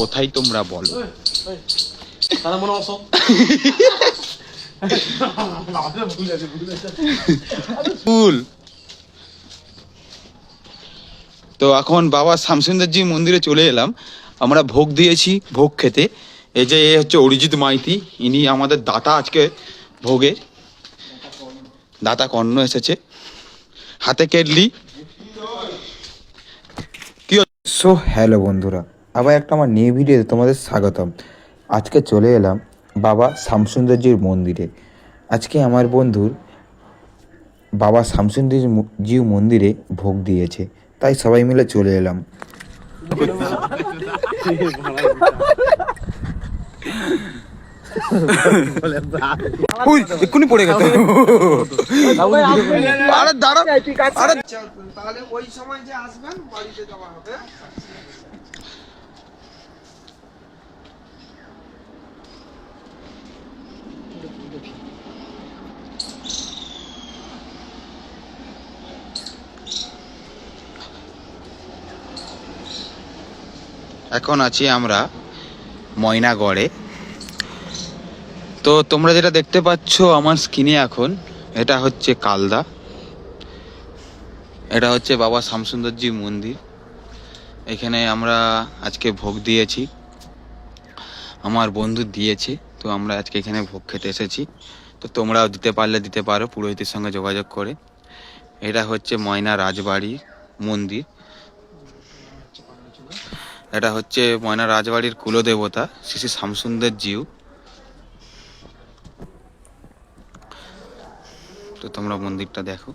কোথায় তোমরা বলো? মনে ফুল তো এখন বাবা শামসুন্দরজি মন্দিরে চলে এলাম। আমরা ভোগ দিয়েছি ভোগ খেতে। এই যে এ হচ্ছে অরিজিৎ মাইতি ইনি আমাদের দাতা আজকে ভোগের দাতা কর্ণ এসেছে। হাতে কেটলি। সো হ্যালো বন্ধুরা। আবার একটা আমার নিউ ভিডিওতে তোমাদের স্বাগতম। আজকে চলে এলাম বাবা শামসুন্দরজির মন্দিরে। আজকে আমার বন্ধুর বাবা শামসুন্দর জিউ মন্দিরে ভোগ দিয়েছে তাই সবাই মিলে চলে এলাম। এক্ষুনি পড়ে গেছে। আরে দাঁড়া আরে তাহলে ওই সময় যে আসবেন বাড়িতে যাওয়া হবে। এখন আছি আমরা ময়নাগড়ে। তো তোমরা যেটা দেখতে পাচ্ছ আমার স্ক্রিনে এখন, এটা হচ্ছে কালদা। এটা হচ্ছে বাবা শামসুন্দরজি মন্দির। এখানে আমরা আজকে ভোগ দিয়েছি। আমার বন্ধু দিয়েছে, তো আমরা আজকে এখানে ভোগ খেতে এসেছি। তো তোমরাও দিতে পারলে দিতে পারো, পুরোহিতের সঙ্গে যোগাযোগ করে। এটা হচ্ছে ময়না রাজবাড়ি মন্দির। এটা হচ্ছে ময়না রাজবাড়ির কুলদেবতা শ্রী শ্রী শামসুন্দর জিউ। তো তোমরা মন্দিরটা দেখো।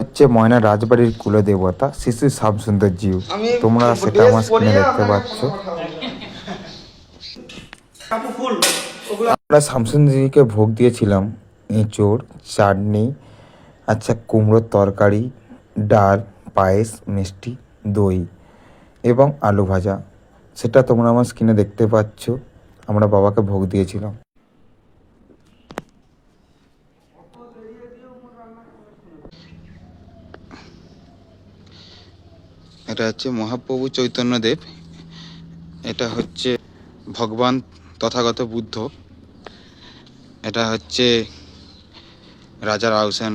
হচ্ছে ময়না রাজবাড়ির কুলদেবতা শিশু শামসুন্দর জিউ। তোমরা সেটা আমার স্ক্রিনে দেখতে পাচ্ছ। আমরা শামসুন্দরজিকে ভোগ দিয়েছিলাম এঁচোড় চাটনি আচ্ছা কুমড়োর তরকারি ডাল পায়েস মিষ্টি দই এবং আলু ভাজা। সেটা তোমরা আমার স্ক্রিনে দেখতে পাচ্ছ আমরা বাবাকে ভোগ দিয়েছিলাম। এটা হচ্ছে মহাপ্রভু চৈতন্যদেব। এটা হচ্ছে ভগবান তথাগত বুদ্ধ। এটা হচ্ছে রাজা রাউসেন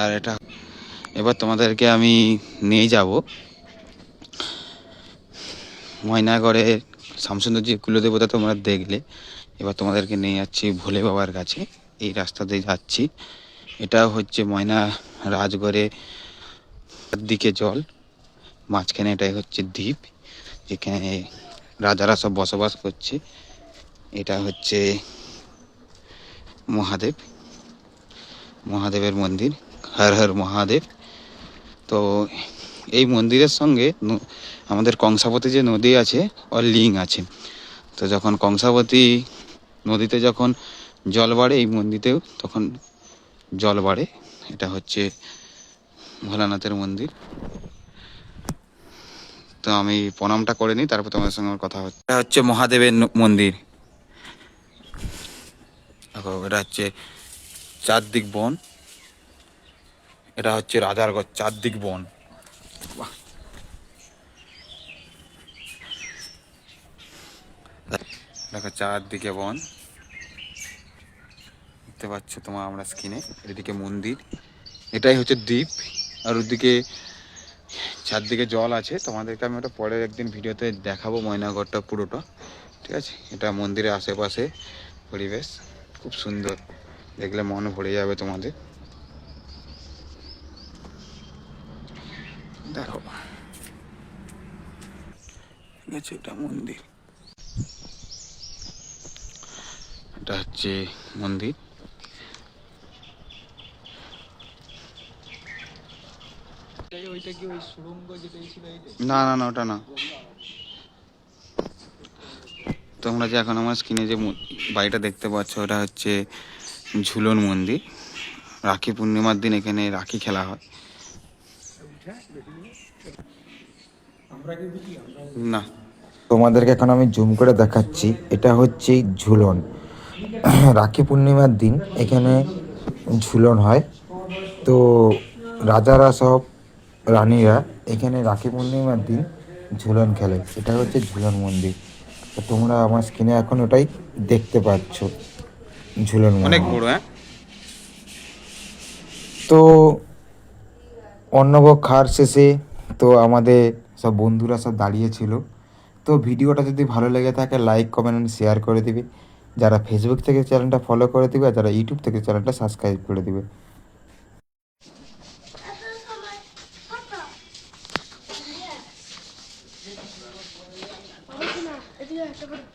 আর এটা, এবার তোমাদেরকে আমি নিয়ে যাব। ময়নাগড়ে শামসুন্দরজি কুলদেবতা তোমরা দেখলে। এবার তোমাদেরকে নিয়ে যাচ্ছি ভোলে বাবার কাছে। এই রাস্তা দিয়ে যাচ্ছি। এটা হচ্ছে ময়না রাজগড়ে দিকে জল। মাঝখানে এটাই হচ্ছে দ্বীপ। যেখানে রাজারা সব বসবাস করছে। এটা হচ্ছে মহাদেব। মহাদেবের মন্দির। হর হর মহাদেব। তো এই মন্দিরের সঙ্গে আমাদের কংসাবতী যে নদী আছে, ওর লিঙ্ক আছে। তো যখন কংসাবতী নদীতে যখন জল বাড়ে এই মন্দিরেও, তখন জল বাড়ে। এটা হচ্ছে ভোলানাথের মন্দির। তো আমি প্রণামটা করে নিই, তারপর তোমাদের সঙ্গে আমার কথা হচ্ছে। এটা হচ্ছে মহাদেবের মন্দির। দেখো, এটা হচ্ছে চারদিক বন। এটা হচ্ছে রাজারগড় চারদিক বন। দেখো, চারদিকে বন। দেখতে পাচ্ছ তোমার আমরা স্ক্রিনে, এদিকে মন্দির। এটাই হচ্ছে দ্বীপ। আর ওদিকে চারদিকে জল আছে, তোমাদেরকে আমি ওটা পরের একদিন ভিডিওতে দেখাবো ময়নাগড়টা পুরোটা, ঠিক আছে? এটা মন্দিরের আশেপাশে পরিবেশ, খুব সুন্দর। দেখলে মন ভরে যাবে তোমাদের। দেখো। ঠিক আছে এটা মন্দির। এটা হচ্ছে মন্দির। না না না ওটা না। তোমরা যে এখন আমার স্ক্রিনে যে বাড়িটা দেখতে পাচ্ছ ওটা হচ্ছে ঝুলন মন্দির। রাখি পূর্ণিমার দিন এখানে রাখি খেলা হয়। না। তোমাদেরকে এখন আমি জুম করে দেখাচ্ছি এটা হচ্ছে ঝুলন। রাখি পূর্ণিমার দিন এখানে ঝুলন হয়। তো রাজারা সব রানীরা এখানে রাখি পূর্ণিমার দিন ঝুলন খেলে। এটা হচ্ছে ঝুলন মন্দির। তো তোমরা আমার স্ক্রিনে এখন ওটাই দেখতে পাচ্ছ ঝুলন অনেক বড় হ্যাঁ? তো অন্নভোগ খাওয়ার শেষে তো আমাদের সব বন্ধুরা সব দাঁড়িয়েছিল। তো ভিডিওটা যদি ভালো লেগে থাকে লাইক কমেন্ট শেয়ার করে দিবে। যারা ফেসবুক থেকে চ্যানেলটা ফলো করে দিবে আর যারা ইউটিউব থেকে চ্যানেলটা সাবস্ক্রাইব করে দিবে। って。